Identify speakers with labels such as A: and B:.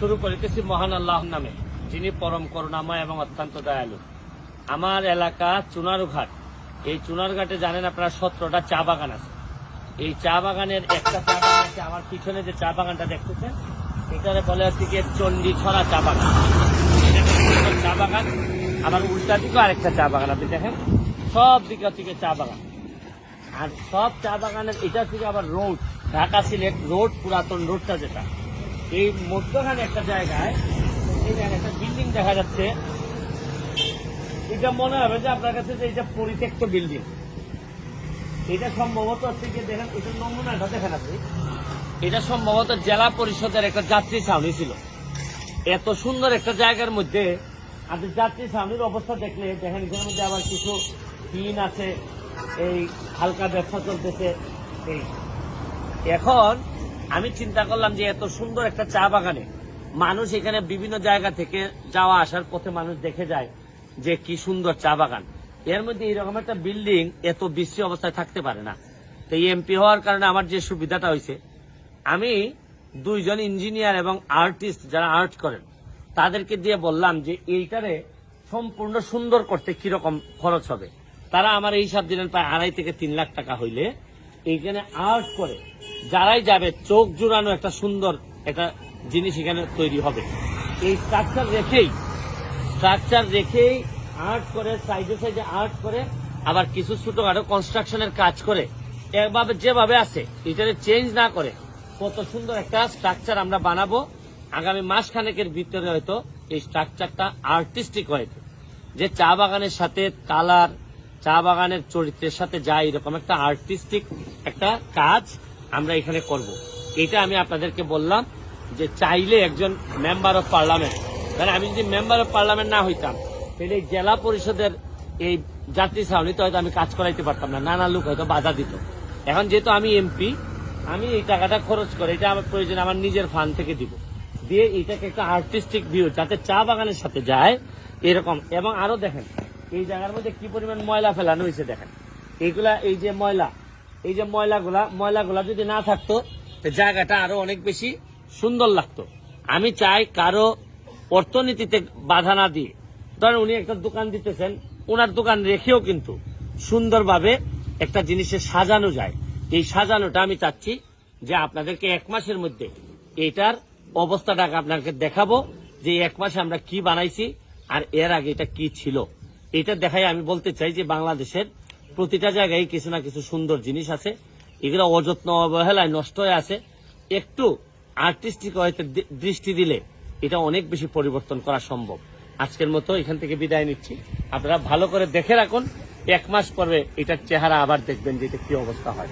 A: শুরু করিতেছি মহান আল্লাহর নামে, যিনি পরম করুণাময় এবং অত্যন্ত দয়ালু। আমার এলাকা চুনারুঘাট। এই চুনারঘাটে জানেন আপনারা সতেরোটা চা বাগান আছে। এই চা বাগানের একটা চা বাগান আছে, আমার পিছনে যে চা বাগানটা দেখতেছেন, এটারে বলে হচ্ছে কি চণ্ডী ছড়া চা বাগান। চা বাগান আমার উল্টা দিকেও আরেকটা চা বাগান আপনি দেখেন, সব দিকে থেকে চা বাগান। আর সব চা বাগানের এটা থেকে আবার রোড, ঢাকা সিলেট রোড, পুরাতন রোডটা যেটা। এই মধ্যখানে একটা জায়গায় একটা বিল্ডিং দেখা যাচ্ছে। এটা মনে হবে যে আপনার কাছে যে এটা পরিত্যক্ত বিল্ডিং এটা সম্ভবত হচ্ছে কি দেখেন, এটা নমুনাটা দেখেন আপনি। এটা সম্ভবত জেলা পরিষদের একটা যাত্রী ছাউনি ছিল। এত সুন্দর একটা জায়গার মধ্যে আপনি যাত্রী ছাউনির অবস্থা দেখলে দেখেন, এখানের মধ্যে আবার কিছু টিন আছে, এই হালকা ব্যবসা চলতেছে, এই। এখন আমি চিন্তা করলাম যে এত সুন্দর একটা চা বাগানে মানুষ এখানে বিভিন্ন জায়গা থেকে যাওয়া আসার পথে মানুষ দেখে যায় যে কি সুন্দর চা বাগান। এর মধ্যে এরকম একটা বিল্ডিং এত বিশ্রী অবস্থায় থাকতে পারে না। তো এই এমপি হওয়ার কারণে আমার যে সুবিধাটা হয়েছে, আমি দুইজন ইঞ্জিনিয়ার এবং আর্টিস্ট যারা আর্ট করেন, তাদেরকে দিয়ে বললাম যে এইটারে সম্পূর্ণ সুন্দর করতে কীরকম খরচ হবে। তারা আমার এই হিসাব দিলেন প্রায় আড়াই থেকে তিন লাখ টাকা হইলে এইখানে আর্ট করে। যারাই যাবে, চোখ জুড়ানো একটা সুন্দর একটা জিনিস এখানে তৈরি হবে। এই স্ট্রাকচার রেখেই স্ট্রাকচার রেখেই আর্ট করে সাইডে সাইডে আর্ট করে, আবার কিছু ছোটখাটো কনস্ট্রাকশনের কাজ করে এভাবে যেভাবে আছে এটারে চেঞ্জ না করে, কত সুন্দর একটা স্ট্রাকচার আমরা বানাবো। আগামী মাস খানেকের ভিতরে হয়তো এই স্ট্রাকচারটা আর্টিস্টিক হয়েছে যে চা বাগানের সাথে কালার চা বাগানের চরিত্রের সাথে যায় এরকম একটা আর্টিস্টিক একটা কাজ আমরা এখানে করব। এটা আমি আপনাদেরকে বললাম যে চাইলে একজন মেম্বার অফ পার্লামেন্ট মানে আমি যদি মেম্বার অফ পার্লামেন্ট না হইতাম, তাহলে জেলা পরিষদের এই যাত্রী ছাউনিতে হয়তো আমি কাজ করাইতে পারতাম না, নানা লোক হয়তো বাধা দিত। এখন যেহেতু আমি এমপি আমি এই টাকাটা খরচ করে এটা আমার প্রয়োজন, আমার নিজের ফান্ড থেকে দিব। দিয়ে এটাকে একটা আর্টিস্টিক ভিউ যাতে চা বাগানের সাথে যায় এরকম। এবং আরও দেখেন এই জায়গার মধ্যে কি পরিমাণ ময়লা ফেলানো হয়েছে দেখেন। এইগুলা, এই যে ময়লা, এই যে ময়লাগুলা ময়লাগুলা যদি না থাকতো জায়গাটা আরও অনেক বেশি সুন্দর লাগতো। আমি চাই কারও অর্থনীতিতে বাধা না দিয়ে। ধরেন উনি একটা দোকান দিতেছেন ওনার দোকান রেখেও কিন্তু সুন্দরভাবে একটা জিনিসে সাজানো যায়। এই সাজানোটা আমি চাচ্ছি যে আপনাদেরকে এক মাসের মধ্যে এটার অবস্থাটাকে আপনাকে দেখাবো যে এক মাসে আমরা কি বানাইছি আর এর আগে এটা কি ছিল। এটা দেখাই আমি বলতে চাই যে বাংলাদেশের প্রতিটা জায়গায় কিছু না কিছু সুন্দর জিনিস আছে। এগুলো অযত্ন অবহেলায় নষ্ট হয়ে আছে। একটু আর্টিস্টিক দৃষ্টি দিলে এটা অনেক বেশি পরিবর্তন করা সম্ভব। আজকের মতো এখান থেকে বিদায় নিচ্ছি। আপনারা ভালো করে দেখে রাখুন। এক মাস পরে এটার চেহারা আবার দেখবেন যে এটা কি অবস্থা হয়।